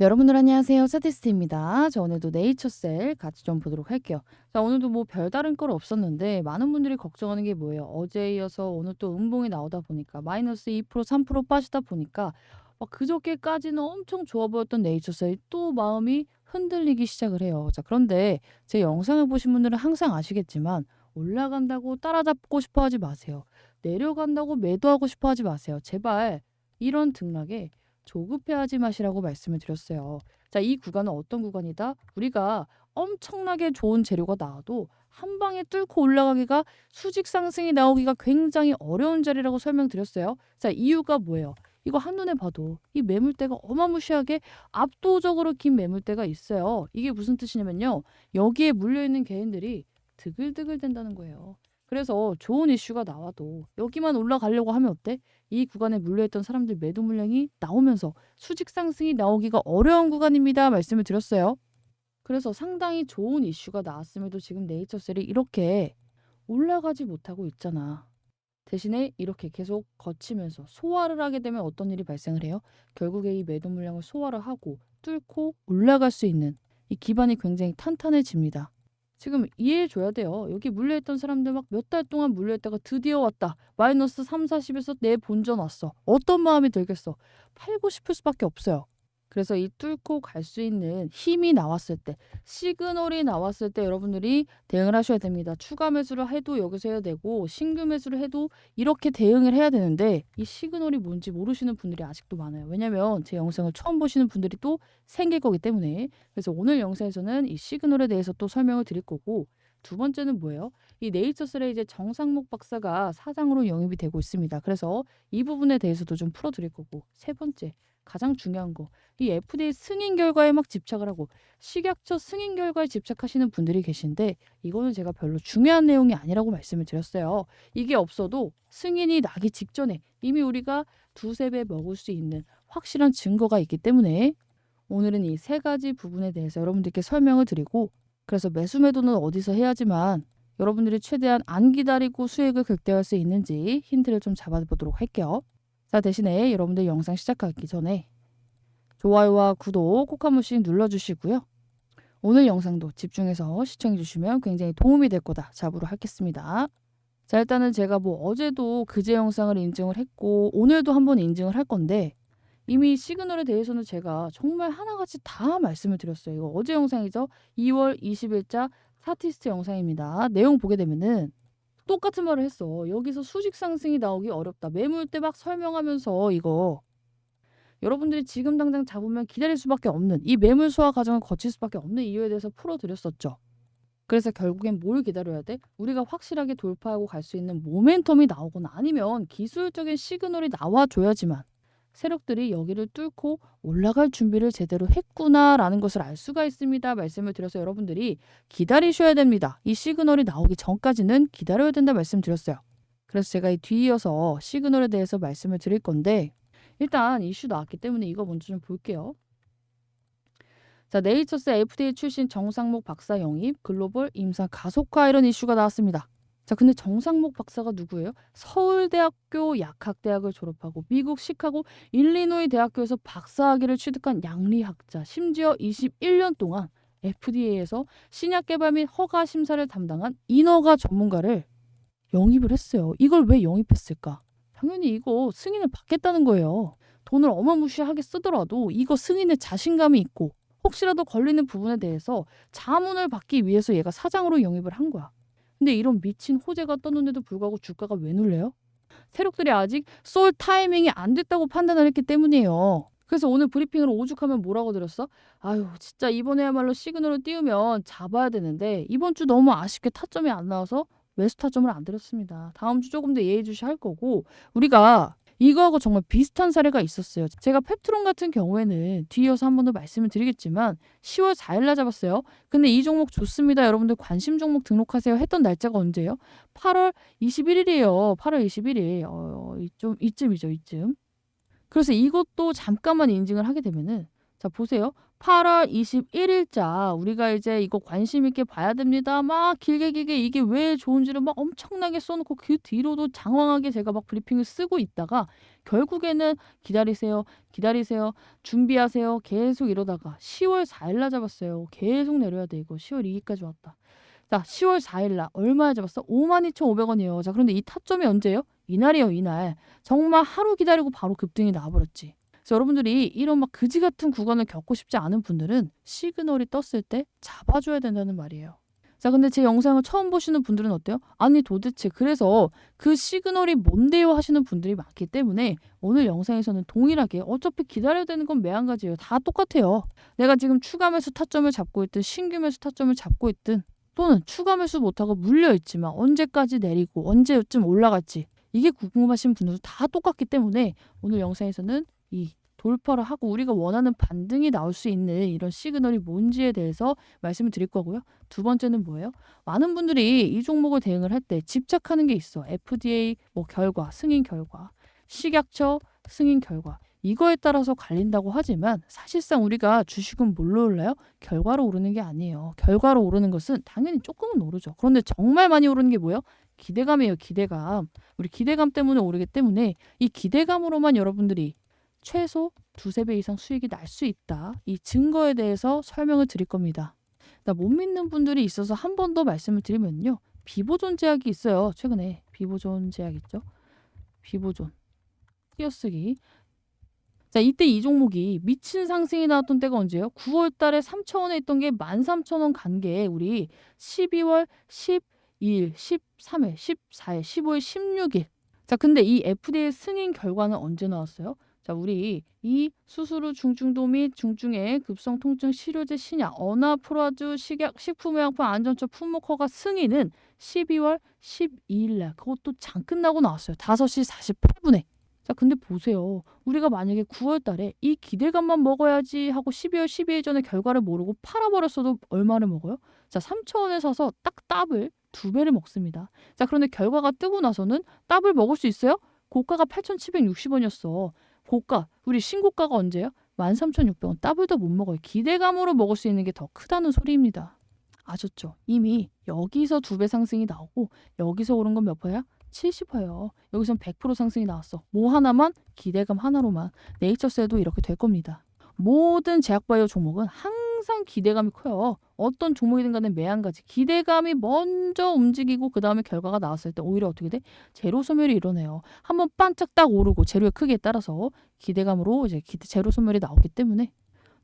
네, 여러분들 안녕하세요. 사티스트입니다. 자, 오늘도 네이처셀 같이 좀 보도록 할게요. 자, 오늘도 뭐 별다른 건 없었는데 많은 분들이 걱정하는 게 뭐예요? 어제에 이어서 오늘 또 음봉이 나오다 보니까 마이너스 2% 3% 빠지다 보니까 막 그저께까지는 엄청 좋아 보였던 네이처셀이 또 마음이 흔들리기 시작을 해요. 자, 그런데 제 영상을 보신 분들은 항상 아시겠지만 올라간다고 따라잡고 싶어 하지 마세요. 내려간다고 매도하고 싶어 하지 마세요. 제발 이런 등락에 조급해하지 마시라고 말씀을 드렸어요. 자, 이 구간은 어떤 구간이다? 우리가 엄청나게 좋은 재료가 나와도 한 방에 뚫고 올라가기가 수직 상승이 나오기가 굉장히 어려운 자리라고 설명드렸어요. 자, 이유가 뭐예요? 이거 한눈에 봐도 이 매물대가 어마무시하게 압도적으로 긴 매물대가 있어요. 이게 무슨 뜻이냐면요. 여기에 물려있는 개인들이 드글드글 된다는 거예요. 그래서 좋은 이슈가 나와도 여기만 올라가려고 하면 어때? 이 구간에 물려있던 사람들 매도 물량이 나오면서 수직 상승이 나오기가 어려운 구간입니다. 말씀을 드렸어요. 그래서 상당히 좋은 이슈가 나왔음에도 지금 네이처셀이 이렇게 올라가지 못하고 있잖아. 대신에 이렇게 계속 거치면서 소화를 하게 되면 어떤 일이 발생을 해요? 결국에 이 매도 물량을 소화를 하고 뚫고 올라갈 수 있는 이 기반이 굉장히 탄탄해집니다. 지금 이해해 줘야 돼요. 여기 물려있던 사람들 막 몇 달 동안 물려있다가 드디어 왔다. 마이너스 3, 40에서 내 본전 왔어. 어떤 마음이 들겠어? 팔고 싶을 수밖에 없어요. 그래서 이 뚫고 갈 수 있는 힘이 나왔을 때, 시그널이 나왔을 때 여러분들이 대응을 하셔야 됩니다. 추가 매수를 해도 여기서 해야 되고, 신규 매수를 해도 이렇게 대응을 해야 되는데, 이 시그널이 뭔지 모르시는 분들이 아직도 많아요. 왜냐면 제 영상을 처음 보시는 분들이 또 생길 거기 때문에. 그래서 오늘 영상에서는 이 시그널에 대해서 또 설명을 드릴 거고, 두 번째는 뭐예요? 이 네이처셀의 이제 정상목 박사가 사장으로 영입이 되고 있습니다. 그래서 이 부분에 대해서도 좀 풀어드릴 거고, 세 번째, 가장 중요한 거, 이 FDA 승인 결과에 막 집착을 하고 식약처 승인 결과에 집착하시는 분들이 계신데 이거는 제가 별로 중요한 내용이 아니라고 말씀을 드렸어요. 이게 없어도 승인이 나기 직전에 이미 우리가 두세 배 먹을 수 있는 확실한 증거가 있기 때문에 오늘은 이 세 가지 부분에 대해서 여러분들께 설명을 드리고 그래서 매수 매도는 어디서 해야지만 여러분들이 최대한 안 기다리고 수익을 극대화할 수 있는지 힌트를 좀 잡아보도록 할게요. 자, 대신에 여러분들 영상 시작하기 전에 좋아요와 구독 꼭 한 번씩 눌러주시고요. 오늘 영상도 집중해서 시청해주시면 굉장히 도움이 될 거다 잡으로 하겠습니다. 자, 일단은 제가 뭐 어제도 그제 영상을 인증을 했고 오늘도 한번 인증을 할 건데 이미 시그널에 대해서는 제가 정말 하나같이 다 말씀을 드렸어요. 이거 어제 영상이죠. 2월 20일자 사티스트 영상입니다. 내용 보게 되면은 똑같은 말을 했어. 여기서 수직 상승이 나오기 어렵다. 매물대 막 설명하면서 이거 여러분들이 지금 당장 잡으면 기다릴 수밖에 없는 이 매물 소화 과정을 거칠 수밖에 없는 이유에 대해서 풀어드렸었죠. 그래서 결국엔 뭘 기다려야 돼? 우리가 확실하게 돌파하고 갈 수 있는 모멘텀이 나오거나 아니면 기술적인 시그널이 나와줘야지만 세력들이 여기를 뚫고 올라갈 준비를 제대로 했구나라는 것을 알 수가 있습니다. 말씀을 드려서 여러분들이 기다리셔야 됩니다. 이 시그널이 나오기 전까지는 기다려야 된다 말씀드렸어요. 그래서 제가 이 뒤이어서 시그널에 대해서 말씀을 드릴 건데 일단 이슈 나왔기 때문에 이거 먼저 좀 볼게요. 자, 네이처스 FDA 출신 정상목 박사 영입, 글로벌 임상 가속화 이런 이슈가 나왔습니다. 자, 근데 정상목 박사가 누구예요? 서울대학교 약학대학을 졸업하고 미국 시카고 일리노이 대학교에서 박사학위를 취득한 양리학자, 심지어 21년 동안 FDA에서 신약 개발 및 허가 심사를 담당한 인허가 전문가를 영입을 했어요. 이걸 왜 영입했을까? 당연히 이거 승인을 받겠다는 거예요. 돈을 어마무시하게 쓰더라도 이거 승인에 자신감이 있고 혹시라도 걸리는 부분에 대해서 자문을 받기 위해서 얘가 사장으로 영입을 한 거야. 근데 이런 미친 호재가 떴는데도 불구하고 주가가 왜 눌려요? 세력들이 아직 쏠 타이밍이 안 됐다고 판단을 했기 때문이에요. 그래서 오늘 브리핑을 오죽하면 뭐라고 들었어? 아유 진짜 이번에야말로 시그널을 띄우면 잡아야 되는데 이번 주 너무 아쉽게 타점이 안 나와서 매수 타점을 안 드렸습니다. 다음 주 조금 더 예의주시 할 거고 우리가 이거하고 정말 비슷한 사례가 있었어요. 제가 펩트론 같은 경우에는 뒤이어서 한 번 더 말씀을 드리겠지만 10월 4일 날 잡았어요. 근데 이 종목 좋습니다. 여러분들 관심 종목 등록하세요 했던 날짜가 언제예요? 8월 21일이에요. 8월 21일. 어, 이좀 이쯤이죠, 이쯤. 그래서 이것도 잠깐만 인증을 하게 되면은 자 보세요. 8월 21일자 우리가 이제 이거 관심 있게 봐야 됩니다. 막 길게 길게 이게 왜 좋은지를 막 엄청나게 써놓고 그 뒤로도 장황하게 제가 막 브리핑을 쓰고 있다가 결국에는 기다리세요. 기다리세요. 준비하세요. 계속 이러다가 10월 4일 날 잡았어요. 계속 내려야 돼 이거. 10월 2일까지 왔다. 자, 10월 4일 날 얼마에 잡았어? 52,500원이에요. 자, 그런데 이 타점이 언제예요? 이날이에요, 이날. 정말 하루 기다리고 바로 급등이 나와버렸지. 여러분들이 이런 막 그지 같은 구간을 겪고 싶지 않은 분들은 시그널이 떴을 때 잡아줘야 된다는 말이에요. 자, 근데 제 영상을 처음 보시는 분들은 어때요? 아니, 도대체 그래서 그 시그널이 뭔데요? 하시는 분들이 많기 때문에 오늘 영상에서는 동일하게 어차피 기다려야 되는 건 매 한 가지예요. 다 똑같아요. 내가 지금 추가 매수 타점을 잡고 있든 신규 매수 타점을 잡고 있든 또는 추가 매수 못하고 물려 있지만 언제까지 내리고 언제쯤 올라갈지 이게 궁금하신 분들도 다 똑같기 때문에 오늘 영상에서는 이 돌파를 하고 우리가 원하는 반등이 나올 수 있는 이런 시그널이 뭔지에 대해서 말씀을 드릴 거고요. 두 번째는 뭐예요? 많은 분들이 이 종목을 대응을 할 때 집착하는 게 있어. FDA 뭐 결과, 승인 결과, 식약처 승인 결과. 이거에 따라서 갈린다고 하지만 사실상 우리가 주식은 뭘로 올라요? 결과로 오르는 게 아니에요. 결과로 오르는 것은 당연히 조금은 오르죠. 그런데 정말 많이 오르는 게 뭐예요? 기대감이에요, 기대감. 우리 기대감 때문에 오르기 때문에 이 기대감으로만 여러분들이 최소 두세 배 이상 수익이 날 수 있다. 이 증거에 대해서 설명을 드릴 겁니다. 나 못 믿는 분들이 있어서 한 번 더 말씀을 드리면요. 비보존 제약이 있어요. 최근에 비보존 제약 있죠. 비보존 띄어쓰기. 자, 이때 이 종목이 미친 상승이 나왔던 때가 언제예요? 9월 달에 3,000원에 있던 게 13,000원 간 게 우리 12월 12일, 13일, 14일, 15일, 16일. 자, 근데 이 FDA 승인 결과는 언제 나왔어요? 자, 우리 이 수수루 중증도 및 중증의 급성 통증 치료제 신약 어나프라주 식약 식품의약품 안전처 품목허가 승인은 12월 12일 날 그것도 장 끝나고 나왔어요. 5시 48분에. 자, 근데 보세요. 우리가 만약에 9월 달에 이 기대감만 먹어야지 하고 12월 12일 전에 결과를 모르고 팔아버렸어도 얼마를 먹어요? 자, 3,000원에 사서 딱 더블 두 배를 먹습니다. 자, 그런데 결과가 뜨고 나서는 더블 먹을 수 있어요? 고가가 8,760원이었어. 고가, 우리 신고가가 언제예요? 13,600원. 더블도 못 먹어요. 기대감으로 먹을 수 있는 게 더 크다는 소리입니다. 아셨죠? 이미 여기서 두 배 상승이 나오고 여기서 오른 건 몇 퍼야? 70%예요. 여기선 100% 상승이 나왔어. 뭐 하나만 기대감 하나로만 네이처셀도 이렇게 될 겁니다. 모든 제약바이오 종목은 항상 기대감이 커요. 어떤 종목이든 간에 매한가지 기대감이 먼저 움직이고 그 다음에 결과가 나왔을 때 오히려 어떻게 돼? 제로 소멸이 일어나요. 한번 반짝 딱 오르고 재료의 크기에 따라서 기대감으로 이제 기대, 제로 소멸이 나오기 때문에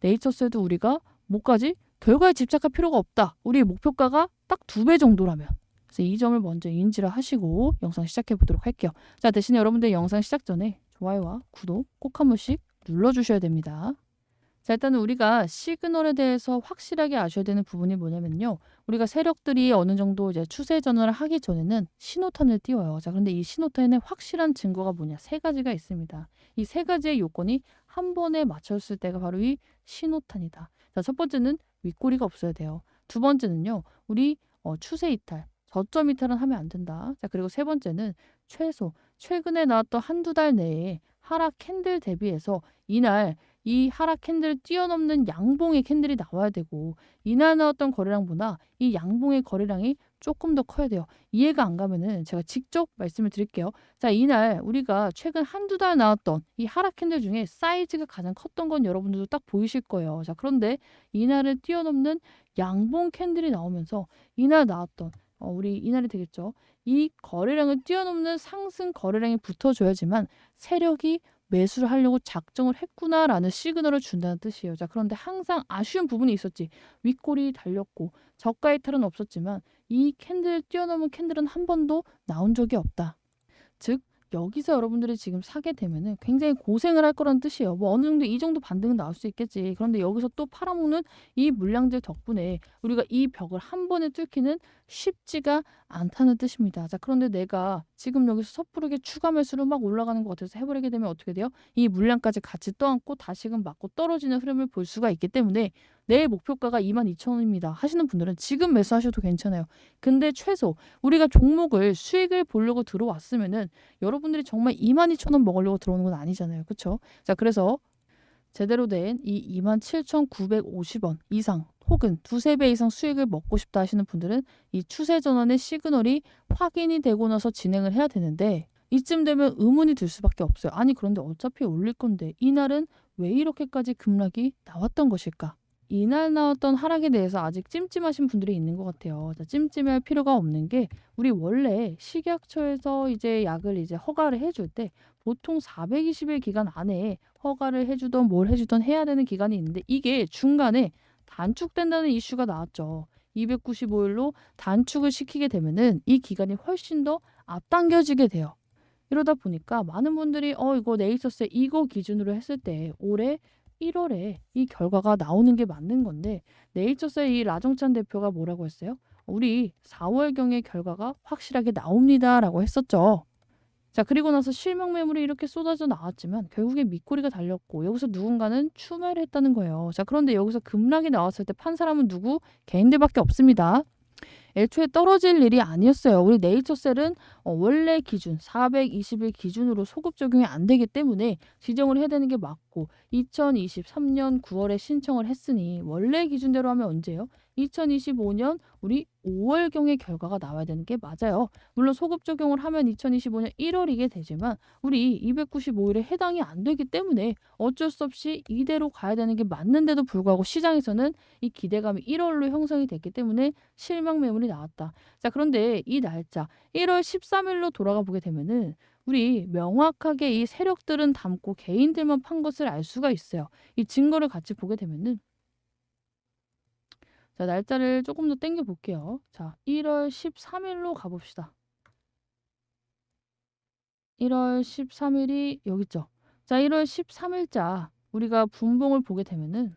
네이처셀도 우리가 뭐까지 결과에 집착할 필요가 없다. 우리 목표가가 딱 두 배 정도라면 그래서 이 점을 먼저 인지를 하시고 영상 시작해 보도록 할게요. 자, 대신에 여러분들 영상 시작 전에 좋아요와 구독 꼭 한 번씩 눌러주셔야 됩니다. 자, 일단은 우리가 시그널에 대해서 확실하게 아셔야 되는 부분이 뭐냐면요. 우리가 세력들이 어느 정도 이제 추세 전환을 하기 전에는 신호탄을 띄워요. 자, 그런데 이 신호탄에는 확실한 증거가 뭐냐? 세 가지가 있습니다. 이 세 가지의 요건이 한 번에 맞췄을 때가 바로 이 신호탄이다. 자, 첫 번째는 윗꼬리가 없어야 돼요. 두 번째는요. 우리 어, 추세 이탈, 저점 이탈은 하면 안 된다. 자, 그리고 세 번째는 최소 최근에 나왔던 한두 달 내에 하락 캔들 대비해서 이날 이 하락 캔들을 뛰어넘는 양봉의 캔들이 나와야 되고 이날 나왔던 거래량보다 이 양봉의 거래량이 조금 더 커야 돼요. 이해가 안 가면은 제가 직접 말씀을 드릴게요. 자, 이날 우리가 최근 한두 달 나왔던 이 하락 캔들 중에 사이즈가 가장 컸던 건 여러분들도 딱 보이실 거예요. 자, 그런데 이날을 뛰어넘는 양봉 캔들이 나오면서 이날 나왔던 어, 우리 이날이 되겠죠. 이 거래량을 뛰어넘는 상승 거래량이 붙어줘야지만 세력이 매수를 하려고 작정을 했구나라는 시그널을 준다는 뜻이에요. 자, 그런데 항상 아쉬운 부분이 있었지. 윗골이 달렸고 저가 이탈은 없었지만 이 캔들 뛰어넘은 캔들은 한 번도 나온 적이 없다. 즉 여기서 여러분들이 지금 사게 되면은 굉장히 고생을 할 거라는 뜻이에요. 뭐 어느 정도 이 정도 반등은 나올 수 있겠지. 그런데 여기서 또 팔아먹는 이 물량들 덕분에 우리가 이 벽을 한 번에 뚫기는 쉽지가 않다는 뜻입니다. 자, 그런데 내가 지금 여기서 섣부르게 추가 매수로 막 올라가는 것 같아서 해버리게 되면 어떻게 돼요? 이 물량까지 같이 떠안고 다시금 맞고 떨어지는 흐름을 볼 수가 있기 때문에 내 목표가가 22,000원입니다. 하시는 분들은 지금 매수하셔도 괜찮아요. 근데 최소 우리가 종목을 수익을 보려고 들어왔으면은 여러분들이 정말 22,000원 먹으려고 들어오는 건 아니잖아요. 그렇죠? 자, 그래서 제대로 된 이 27,950원 이상 혹은 두세 배 이상 수익을 먹고 싶다 하시는 분들은 이 추세 전환의 시그널이 확인이 되고 나서 진행을 해야 되는데 이쯤 되면 의문이 들 수밖에 없어요. 아니 그런데 어차피 올릴 건데 이날은 왜 이렇게까지 급락이 나왔던 것일까? 이날 나왔던 하락에 대해서 아직 찜찜하신 분들이 있는 것 같아요. 자, 찜찜할 필요가 없는 게 우리 원래 식약처에서 이제 약을 이제 허가를 해줄 때 보통 420일 기간 안에 허가를 해주던 뭘 해주던 해야 되는 기간이 있는데 이게 중간에 단축된다는 이슈가 나왔죠. 295일로 단축을 시키게 되면은 이 기간이 훨씬 더 앞당겨지게 돼요. 이러다 보니까 많은 분들이 어 이거 네이처스 이거 기준으로 했을 때 올해 1월에 이 결과가 나오는 게 맞는 건데 네이처스의 이 라정찬 대표가 뭐라고 했어요? 우리 4월경의 결과가 확실하게 나옵니다 라고 했었죠. 자 그리고 나서 실명 매물이 이렇게 쏟아져 나왔지만 결국에 밑꼬리가 달렸고 여기서 누군가는 추매를 했다는 거예요. 자 그런데 여기서 급락이 나왔을 때 판 사람은 누구? 개인들밖에 없습니다. 애초에 떨어질 일이 아니었어요. 우리 네이처셀은 어, 원래 기준 420일 기준으로 소급 적용이 안 되기 때문에 지정을 해야 되는 게 맞고 2023년 9월에 신청을 했으니 원래 기준대로 하면 언제요? 2025년 우리 5월경의 결과가 나와야 되는 게 맞아요. 물론 소급 적용을 하면 2025년 1월이게 되지만 우리 295일에 해당이 안 되기 때문에 어쩔 수 없이 이대로 가야 되는 게 맞는데도 불구하고 시장에서는 이 기대감이 1월로 형성이 됐기 때문에 실명 매물이 나왔다. 자, 그런데 이 날짜 1월 13일로 돌아가 보게 되면은 우리 명확하게 이 세력들은 담고 개인들만 판 것을 알 수가 있어요. 이 증거를 같이 보게 되면은 자, 날짜를 조금 더 땡겨 볼게요. 자, 1월 13일로 가봅시다. 1월 13일이 여기 있죠. 자, 1월 13일자 우리가 분봉을 보게 되면은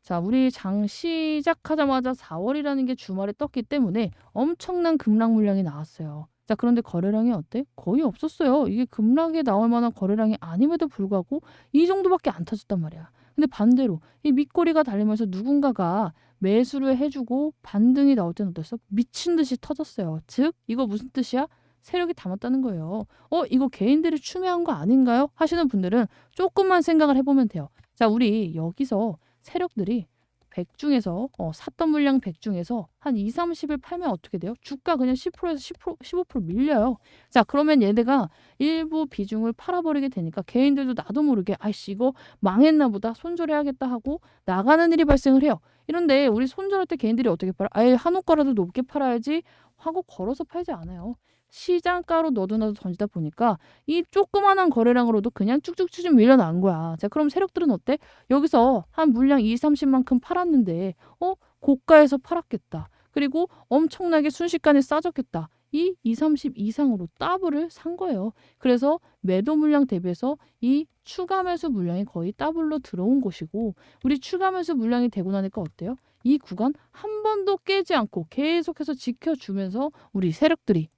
자, 우리 장 시작하자마자 4월이라는 게 주말에 떴기 때문에 엄청난 급락 물량이 나왔어요. 자, 그런데 거래량이 어때? 거의 없었어요. 이게 급락에 나올 만한 거래량이 아님에도 불구하고 이 정도밖에 안 터졌단 말이야. 근데 반대로 이 밑꼬리가 달리면서 누군가가 매수를 해주고 반등이 나올 때는 어땠어? 미친 듯이 터졌어요. 즉, 이거 무슨 뜻이야? 세력이 담았다는 거예요. 어, 이거 개인들이 추매한 거 아닌가요? 하시는 분들은 조금만 생각을 해보면 돼요. 자, 우리 여기서 세력들이 100 중에서 어, 샀던 물량 100 중에서 한 2, 30을 팔면 어떻게 돼요? 주가 그냥 10%에서 10% 15% 밀려요. 자, 그러면 얘네가 일부 비중을 팔아버리게 되니까 개인들도 나도 모르게 아이씨 이거 망했나 보다 손절해야겠다 하고 나가는 일이 발생을 해요. 이런데 우리 손절할 때 개인들이 어떻게 팔아? 아예 한옥가라도 높게 팔아야지 하고 걸어서 팔지 않아요. 시장가로 너도 나도 던지다 보니까 이 조그만한 거래량으로도 그냥 쭉쭉쭉 밀려난 거야. 자, 그럼 세력들은 어때? 여기서 한 물량 2, 30만큼 팔았는데 어? 고가에서 팔았겠다. 그리고 엄청나게 순식간에 싸졌겠다. 이 2, 30 이상으로 더블을 산 거예요. 그래서 매도 물량 대비해서 이 추가 매수 물량이 거의 더블로 들어온 것이고 우리 추가 매수 물량이 되고 나니까 어때요? 이 구간 한 번도 깨지 않고 계속해서 지켜주면서 우리 세력들이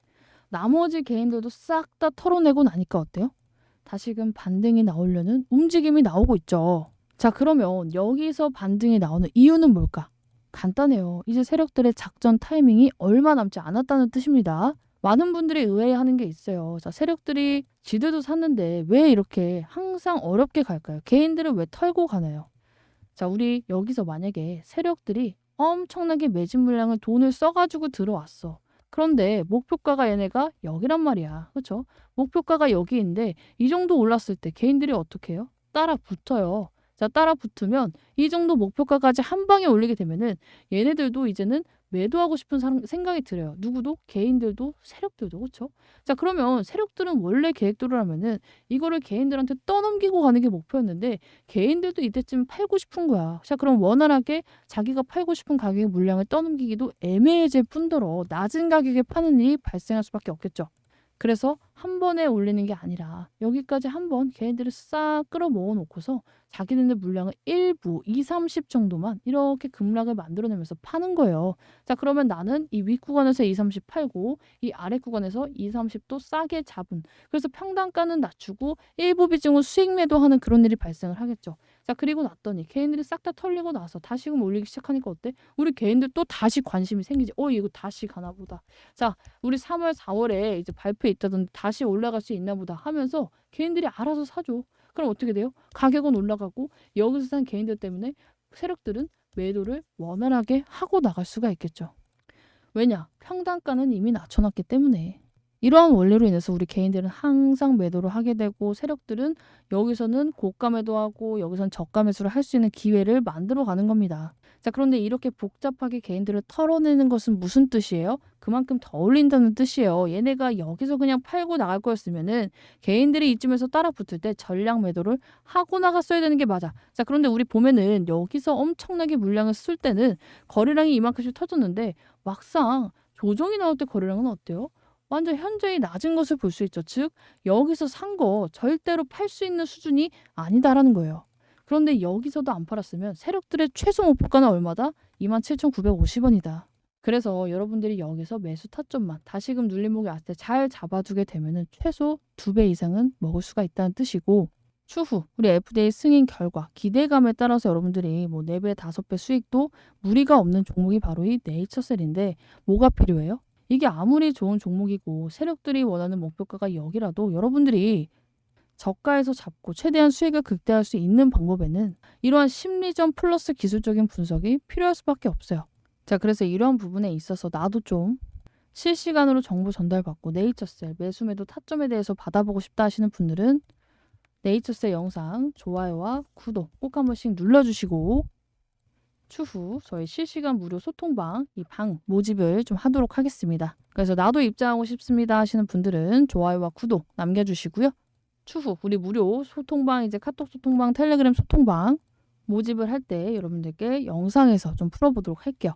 나머지 개인들도 싹 다 털어내고 나니까 어때요? 다시금 반등이 나오려는 움직임이 나오고 있죠. 자, 그러면 여기서 반등이 나오는 이유는 뭘까? 간단해요. 이제 세력들의 작전 타이밍이 얼마 남지 않았다는 뜻입니다. 많은 분들이 의아해하는 게 있어요. 자, 세력들이 지들도 샀는데 왜 이렇게 항상 어렵게 갈까요? 개인들은 왜 털고 가나요? 자, 우리 여기서 만약에 세력들이 엄청나게 매진 물량을 돈을 써가지고 들어왔어. 그런데 목표가가 얘네가 여기란 말이야. 그렇죠? 목표가가 여기인데 이 정도 올랐을 때 개인들이 어떻게 해요? 따라 붙어요. 자, 따라 붙으면 이 정도 목표가까지 한 방에 올리게 되면은 얘네들도 이제는 매도하고 싶은 사람, 생각이 들어요. 누구도? 개인들도, 세력들도. 그렇죠? 자, 그러면 세력들은 원래 계획대로라면은 이거를 개인들한테 떠넘기고 가는 게 목표였는데 개인들도 이때쯤 팔고 싶은 거야. 자, 그럼 원활하게 자기가 팔고 싶은 가격의 물량을 떠넘기기도 애매해질 뿐더러 낮은 가격에 파는 일이 발생할 수밖에 없겠죠. 그래서 한 번에 올리는 게 아니라 여기까지 한 번 걔네들을 싹 끌어 모아 놓고서 자기네들 물량을 일부 2, 30 정도만 이렇게 급락을 만들어내면서 파는 거예요. 자 그러면 나는 이 윗 구간에서 2, 30 팔고 이 아래 구간에서 2, 30도 싸게 잡은 그래서 평단가는 낮추고 일부 비중을 수익 매도하는 그런 일이 발생을 하겠죠. 자 그리고 났더니 개인들이 싹 다 털리고 나서 다시금 올리기 시작하니까 어때? 우리 개인들 또 다시 관심이 생기지. 어 이거 다시 가나 보다. 자 우리 3월 4월에 이제 발표 있다던데 다시 올라갈 수 있나 보다 하면서 개인들이 알아서 사줘. 그럼 어떻게 돼요? 가격은 올라가고 여기서 산 개인들 때문에 세력들은 매도를 원활하게 하고 나갈 수가 있겠죠. 왜냐? 평단가는 이미 낮춰놨기 때문에. 이러한 원리로 인해서 우리 개인들은 항상 매도를 하게 되고 세력들은 여기서는 고가 매도하고 여기선 저가 매수를 할 수 있는 기회를 만들어 가는 겁니다. 자, 그런데 이렇게 복잡하게 개인들을 털어내는 것은 무슨 뜻이에요? 그만큼 더 올린다는 뜻이에요. 얘네가 여기서 그냥 팔고 나갈 거였으면은 개인들이 이쯤에서 따라 붙을 때 전량 매도를 하고 나갔어야 되는 게 맞아. 자, 그런데 우리 보면은 여기서 엄청나게 물량을 쓸 때는 거래량이 이만큼씩 터졌는데 막상 조정이 나올 때 거래량은 어때요? 완전 현저히 낮은 것을 볼 수 있죠. 즉, 여기서 산 거 절대로 팔 수 있는 수준이 아니다라는 거예요. 그런데 여기서도 안 팔았으면 세력들의 최소 목표가는 얼마다? 27,950원이다. 그래서 여러분들이 여기서 매수 타점만 다시금 눌림목이 왔을 때 잘 잡아두게 되면은 최소 두 배 이상은 먹을 수가 있다는 뜻이고 추후 우리 FDA 승인 결과 기대감에 따라서 여러분들이 뭐 4배, 5배 수익도 무리가 없는 종목이 바로 이 네이처셀인데 뭐가 필요해요? 이게 아무리 좋은 종목이고 세력들이 원하는 목표가가 여기라도 여러분들이 저가에서 잡고 최대한 수익을 극대화할 수 있는 방법에는 이러한 심리전 플러스 기술적인 분석이 필요할 수밖에 없어요. 자, 그래서 이러한 부분에 있어서 나도 좀 실시간으로 정보 전달받고 네이처셀 매수 매도 타점에 대해서 받아보고 싶다 하시는 분들은 네이처셀 영상 좋아요와 구독 꼭 한 번씩 눌러주시고 추후 저희 실시간 무료 소통방 이 방 모집을 좀 하도록 하겠습니다. 그래서 나도 입장하고 싶습니다 하시는 분들은 좋아요와 구독 남겨주시고요. 추후 우리 무료 소통방 이제 카톡 소통방 텔레그램 소통방 모집을 할 때 여러분들께 영상에서 좀 풀어보도록 할게요.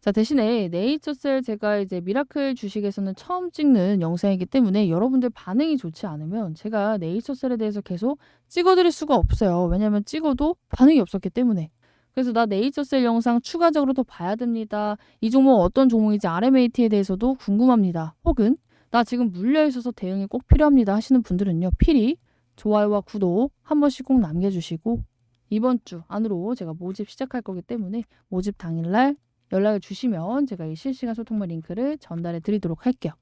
자 대신에 네이처셀 제가 이제 미라클 주식에서는 처음 찍는 영상이기 때문에 여러분들 반응이 좋지 않으면 제가 네이처셀에 대해서 계속 찍어드릴 수가 없어요. 왜냐하면 찍어도 반응이 없었기 때문에. 그래서 나 네이처셀 영상 추가적으로 더 봐야 됩니다. 이 종목 어떤 종목인지 RMAT에 대해서도 궁금합니다. 혹은 나 지금 물려 있어서 대응이 꼭 필요합니다 하시는 분들은요. 필히 좋아요와 구독 한 번씩 꼭 남겨주시고 이번 주 안으로 제가 모집 시작할 거기 때문에 모집 당일날 연락을 주시면 제가 이 실시간 소통문 링크를 전달해 드리도록 할게요.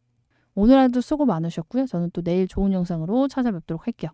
오늘 하루도 수고 많으셨고요. 저는 또 내일 좋은 영상으로 찾아뵙도록 할게요.